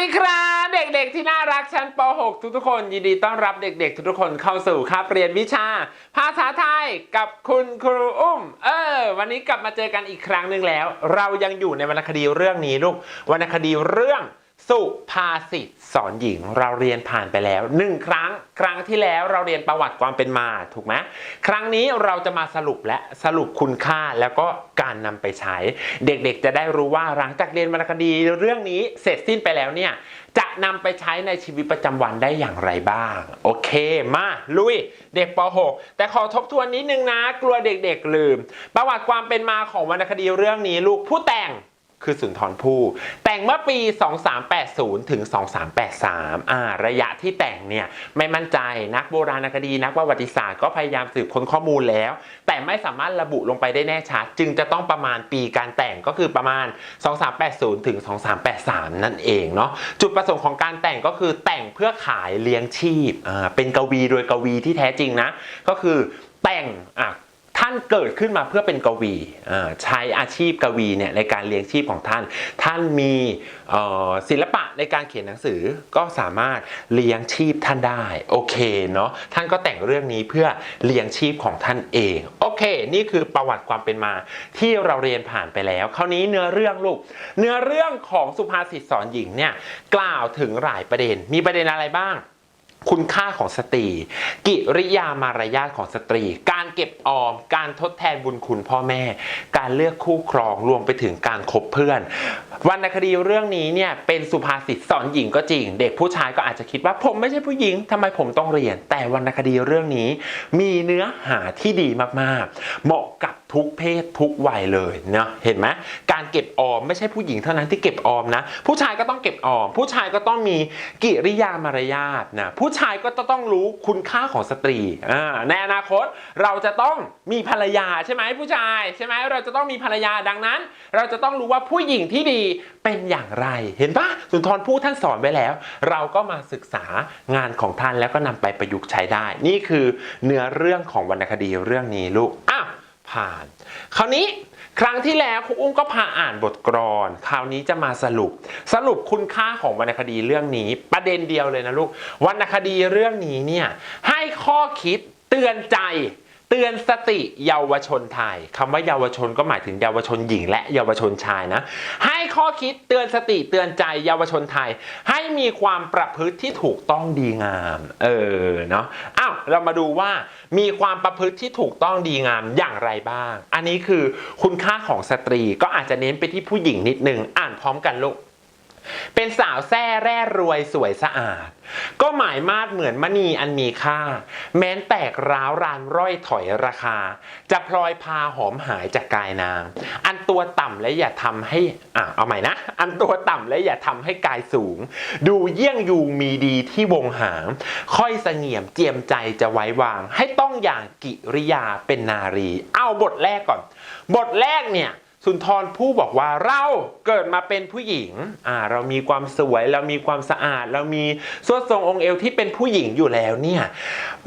ดีครับเด็กๆที่น่ารักชั้นป .6 ทุกๆคน ยินดีต้อนรับเด็กๆ ทุกๆคนเข้าสู่คาบเรียนวิชา ภาษาไทยกับคุณครูอุ้ม เออ วันนี้กลับมาเจอกันอีกครั้งหนึ่งแล้ว เรายังอยู่ในวรรณคดีเรื่องนี้ลูกวรรณคดีเรื่อง สุภาษิตสอนหญิงเราเรียนผ่านไปแล้วหนึ่งครั้งครั้งที่แล้วเราเรียนประวัติความเป็นมาถูกไหมครั้งนี้เราจะมาสรุปและสรุปคุณค่าแล้วก็การนำไปใช้ เด็กๆ จะได้รู้ว่าหลังจากเรียนวรรณคดีเรื่องนี้เสร็จสิ้นไปแล้วเนี่ยจะนำไปใช้ในชีวิตประจำวันได้อย่างไรบ้าง โอเคมาลุยเด็กป .6 แต่ขอทบทวนนิดนึงนะ กลัวเด็กๆลืม ประวัติความเป็นมาของวรรณคดีเรื่องนี้ลูกผู้แต่ง คือสุนทรภู่แต่งเมื่อปี 2380 ถึง 2383 อ่า ระยะที่แต่งเนี่ย ไม่มั่นใจนักโบราณคดีนักประวัติศาสตร์ก็พยายามสืบค้นข้อมูลแล้ว แต่ไม่สามารถระบุลงไปได้แน่ชัด จึงจะต้องประมาณปีการแต่งก็คือประมาณ 2380 ถึง 2383 นั่นเองเนาะจุดประสงค์ของการแต่งก็คือแต่งเพื่อขายเลี้ยงชีพอ่าเป็นกวีโดยกวีที่แท้จริงนะ ก็คือแต่งอะานเกิดขึ้นมาเพื่อเป็นกวีใช้อาชีพกวีเนี่ยในการเลี้ยงชีพของท่าน ท่านมีศิลปะในการเขียนหนังสือก็สามารถเลี้ยงชีพท่านได้โอเคเนาะท่านก็แต่งเรื่องนี้เพื่อเลี้ยงชีพของท่านเองโอเค นี่คือประวัติความเป็นมาที่เราเรียนผ่านไปแล้ว คราวนี้เนื้อเรื่องลูกเนื้อเรื่องของสุภาษิตสอนหญิงเนี่ยกล่าวถึงหลายประเด็นมีประเด็นอะไรบ้าง คุณค่าของสตรี กิริยามารยาทของสตรี การเก็บออม การทดแทนบุญคุณพ่อแม่ การเลือกคู่ครองรวมไปถึงการคบเพื่อนวรรณคดีเรื่องนี้เนี่ยเป็นสุภาษิตสอนหญิงก็จริง เด็กผู้ชายก็อาจจะคิดว่าผมไม่ใช่ผู้หญิงทำไมผมต้องเรียน แต่วรรณคดีเรื่องนี้ มีเนื้อหาที่ดีมากๆ เหมาะกับ ทุกเพศทุกวัยเลยเนาะเห็นไหมการเก็บออมไม่ใช่ผู้หญิงเท่านั้นที่เก็บออมนะ ผู้ชายก็ต้องเก็บออม ผู้ชายก็ต้องมีกิริยามารยาทนะผู้ชายก็จะต้องรู้คุณค่าของสตรีในอนาคตเราจะต้องมีภรรยาใช่ไหมผู้ชายใช่ไหมเราจะต้องมีภรรยาดังนั้น เราจะต้องรู้ว่าผู้หญิงที่ดีเป็นอย่างไร เห็นปะสุนทรภู่ท่านสอนไว้แล้ว เราก็มาศึกษางานของท่านแล้วก็นำไปประยุกต์ใช้ได้ นี่คือเนื้อเรื่องของวรรณคดีเรื่องนี้ลูกอ้าว ผ่าน คราวนี้ครั้งที่แล้วครูอุ้มก็พาอ่านบทกรอนคราวนี้จะมาสรุป สรุปคุณค่าของวรรณคดีเรื่องนี้ ประเด็นเดียวเลยนะลูกวรรณคดีเรื่องนี้เนี่ยให้ข้อคิดเตือนใจ เตือนสติเยาวชนไทยคำว่าเยาวชนก็หมายถึงเยาวชนหญิงและเยาวชนชายนะ ให้ข้อคิดเตือนสติเตือนใจเยาวชนไทย ให้มีความประพฤติที่ถูกต้องดีงาม เออเนาะอ้าวเรามาดูว่ามีความประพฤติที่ถูกต้องดีงามอย่างไรบ้าง อันนี้คือคุณค่าของสตรีก็อาจจะเน้นไปที่ผู้หญิงนิดนึงอ่านพร้อมกันลูก เป็นสาวแซ่แร่รวยสวยสะอาด ก็หมายมาดเหมือนมณีอันมีค่า แม้นแตกร้าวรานร่อยถอยราคา จะพลอยพาหอมหายจากกายนาง อันตัวต่ำและอย่าทำให้อะเอาใหม่นะ อันตัวต่ำและอย่าทำให้กายสูง ดูเยี่ยงยูงมีดีที่วงหาง ค่อยเสงี่ยมเจียมใจจะไว้วาง ให้ต้องอย่างกิริยาเป็นนารี เอาบทแรกก่อน บทแรกเนี่ย สุนทรผู้บอกว่าเราเกิดมาเป็นผู้หญิงอ่าเรามีความสวยเรามีความสะอาด เรามีสวดทรงองค์เอวที่เป็นผู้หญิงอยู่แล้วเนี่ย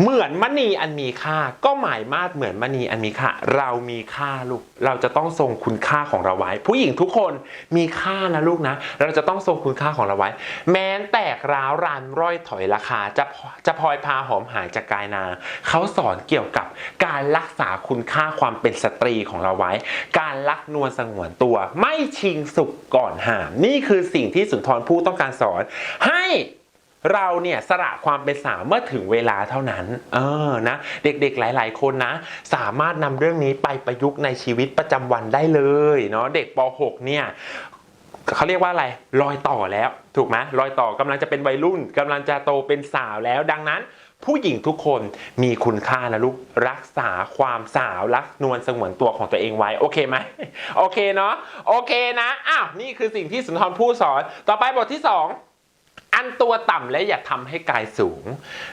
เหมือนมณีอันมีค่า ก็หมายมาดเหมือนมณีอันมีค่า เรามีค่าลูกเราจะต้องทรงคุณค่าของเราไว้ ผู้หญิงทุกคนมีค่านะลูกนะ เราจะต้องทรงคุณค่าของเราไว้ แม้แตกร้าวรานร่อยถอยราคาจะจะพลอยพาหอมหายจากกายนา เขาสอนเกี่ยวกับ การรักษาคุณค่าความเป็นสตรีของเราไว้ การรักนวลสงวนตัว ไม่ชิงสุขก่อนหาม นี่คือสิ่งที่สุนทรภู่ต้องการสอน ให้เราเนี่ยสละความเป็นสาวเมื่อถึงเวลาเท่านั้น เออนะ เด็กๆหลาย ๆ คนนะ สามารถนำเรื่องนี้ไปประยุกต์ในชีวิตประจำวันได้เลยเนาะเด็กป .6 เนี่ยเขาเรียกว่าอะไรรอยต่อแล้ว ถูกไหมรอยต่อกำลังจะเป็นวัยรุ่นกำลังจะโตเป็นสาวแล้ว ดังนั้น ผู้หญิงทุกคนมีคุณค่านะลูกรักษาความสาวรักนวลสงวนตัวของตัวเองไว้ โอเคไหมโอเคเนาะโอเคนะอ้าวนี่คือสิ่งที่สุนทรภู่สอน ต่อไปบทที่ 2ันตัวต่ำและอย่าทำให้กายสูง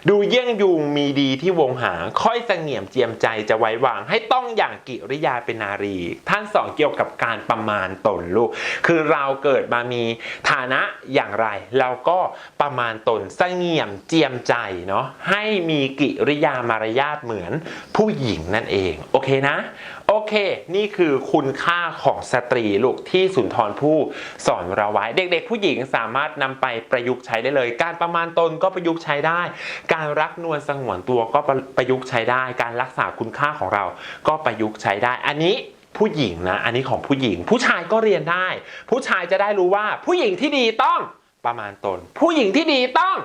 ดูเยี่ยงยูงมีดีที่วงหาค่อยเสงี่ยมเจียมใจจะไว้วาง ให้ต้องอย่างกิริยาเป็นนารี ท่านสอนเกี่ยวกับการประมาณตนลูก คือเราเกิดมามีฐานะอย่างไร เราก็ประมาณตนเสงี่ยมเจียมใจเนาะให้มีกิริยามารยาทเหมือนผู้หญิงนั่นเอง โอเคนะ โอเค นี่คือคุณค่าของสตรีลูกที่สุนทรผู้สอนเราไว้ เด็กๆ ผู้หญิงสามารถนำไปประยุกต์ใช้ได้เลย การประมาณตนก็ประยุกต์ใช้ได้ การรักนวลสงวนตัวก็ประประยุกต์ใช้ได้ การรักษาคุณค่าของเราก็ประยุกต์ใช้ได้ อันนี้ผู้หญิงนะ อันนี้ของผู้หญิง ผู้ชายก็เรียนได้ ผู้ชายจะได้รู้ว่าผู้หญิงที่ดีต้องประมาณตน ผู้หญิงที่ดีต้อง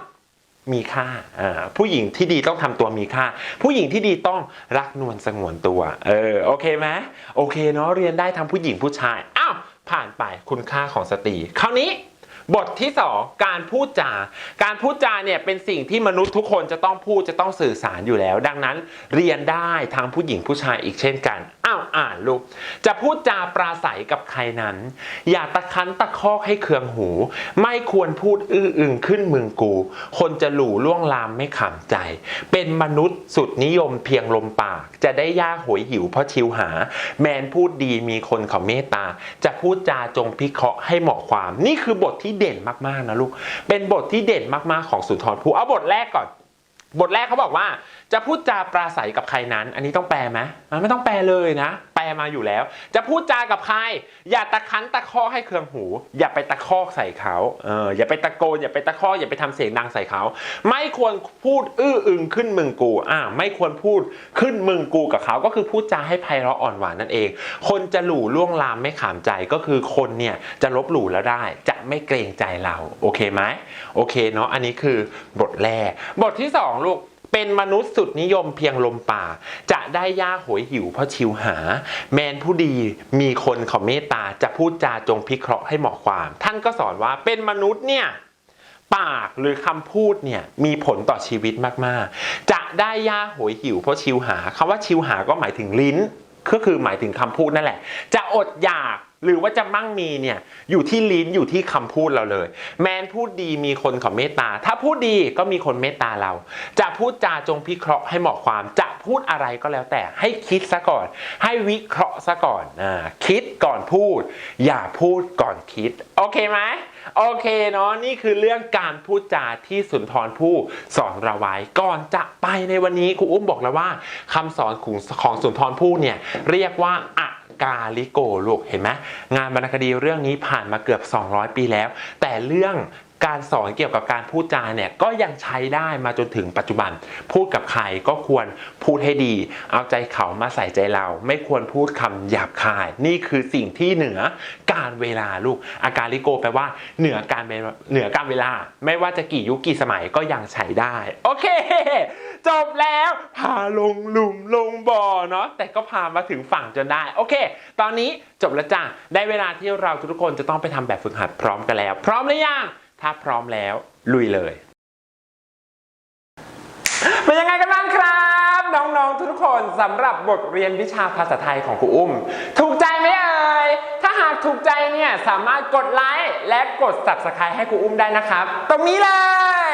มีค่า ผู้หญิงที่ดีต้องทำตัวมีค่า ผู้หญิงที่ดีต้องรักนวลสงวนตัว เออ โอเคไหมโอเคเนาะ เรียนได้ทั้งผู้หญิงผู้ชาย อ้าว ผ่านไปคุณค่าของสตรี คราวนี้ บทที่ 2 การพูดจา การพูดจาเนี่ยเป็นสิ่งที่มนุษย์ทุกคนจะต้องพูดจะต้องสื่อสารอยู่แล้ว ดังนั้นเรียนได้ทั้งผู้หญิงผู้ชายอีกเช่นกัน อ้าวอ่านลูก จะพูดจาปราศัยกับใครนั้น อย่าตะคันตะคอกให้เคืองหู ไม่ควรพูดอื้ออึงขึ้นมึงกู คนจะหลู่ล่วงลามไม่ขำใจ เป็นมนุษย์สุดนิยมเพียงลมปาก จะได้ย่าโหยหิวเพราะชิวหา แมนพูดดีมีคนเขาเมตตา จะพูดจาจงพิเคราะห์ให้เหมาะความ นี่คือบทที่เด่นมากๆนะลูก เป็นบทที่เด่นมากๆของสุนทรภู่เอาบทแรกก่อน บทแรกเขาบอกว่า จะพูดจาปราศัยกับใครนั้น อันนี้ต้องแปลไหมมันไม่ต้องแปลเลยนะ มาอยู่แล้ว จะพูดจากับใคร อย่าตะคันตะคอกให้เคืองหู อย่าไปตะคอกใส่เขาเอออย่าไปตะโกนอย่าไปตะคอกอย่าไปทำเสียงดังใส่เขา ไม่ควรพูดอื้ออึงขึ้นมึงกูอ่าไม่ควรพูดขึ้นมึงกูกับเขาก็คือพูดจาให้ไพเราะอ่อนหวานนั่นเอง คนจะหลู่ล่วงลามไม่ขามใจก็คือคนเนี่ยจะลบหลู่แล้วได้ จะไม่เกรงใจเราโอเคไหมโอเคเนาะอันนี้คือบทแรกบทที่สองลูก เป็นมนุษย์สุดนิยมเพียงลมป่า จะได้ย่าโหยหิวเพราะชิวหา แมนผู้ดีมีคนเขาเมตตาจะพูดจาจงพิเคราะห์ให้เหมาะความ ท่านก็สอนว่าเป็นมนุษย์เนี่ยปากหรือคำพูดเนี่ยมีผลต่อชีวิตมากๆ จะได้ย่าโหยหิวเพราะชิวหาคำว่าชิวหาก็หมายถึงลิ้น ก็คือหมายถึงคำพูดนั่นแหละ จะอดอยาก หรือว่าจะมั่งมีเนี่ยอยู่ที่ลิ้นอยู่ที่คำพูดเราเลย แมนพูดดีมีคนขาเมตตา ถ้าพูดดีก็มีคนเมตตาเรา จะพูดจาจงพิเคราะห์ให้เหมาะความ จะพูดอะไรก็แล้วแต่ให้คิดซะก่อน ให้วิเคราะห์ซะก่อนอ่าคิดก่อนพูด อย่าพูดก่อนคิด โอเคไหมโอเคเนาะนี่คือเรื่องการพูดจาที่สุนทรภู่สอนเราไว้ก่อนจะไปในวันนี้ครูอุ้มบอกแล้วว่าคำสอนของของสุนทรภู่เนี่ยเรียกว่าอะ กาลิโกลูกเห็นไหมงานวรรณคดีเรื่องนี้ผ่านมาเกือบ 200 ปีแล้ว แต่เรื่องการสอนเกี่ยวกับการพูดจาเนี่ยก็ยังใช้ได้มาจนถึงปัจจุบัน พูดกับใครก็ควรพูดให้ดี เอาใจเขามาใส่ใจเรา ไม่ควรพูดคำหยาบคาย นี่คือสิ่งที่เหนือการเวลาลูก อาการลิโกแปลว่าเหนือการเวลาเหนือการเวลา ไม่ว่าจะกี่ยุคกี่สมัยก็ยังใช้ได้ โอเค จบแล้ว พาลงหลุมลงบ่อเนาะแต่ก็พามาถึงฝั่งจนได้ โอเค ตอนนี้จบแล้วจ้ะได้เวลาที่เราทุกคนจะต้องไปทำแบบฝึกหัดพร้อมกันแล้ว พร้อมหรือยังถ้าพร้อมแล้วลุยเลยเป็นยังไงกันบ้างครับ น้องๆทุกคนสำหรับบทเรียนวิชาภาษาไทยของครูอุ้ม ถูกใจไหมเอ่ยถ้าหากถูกใจเนี่ยสามารถกดไลค์และกด subscribe ให้ครูอุ้มได้นะครับ ตรงนี้เลย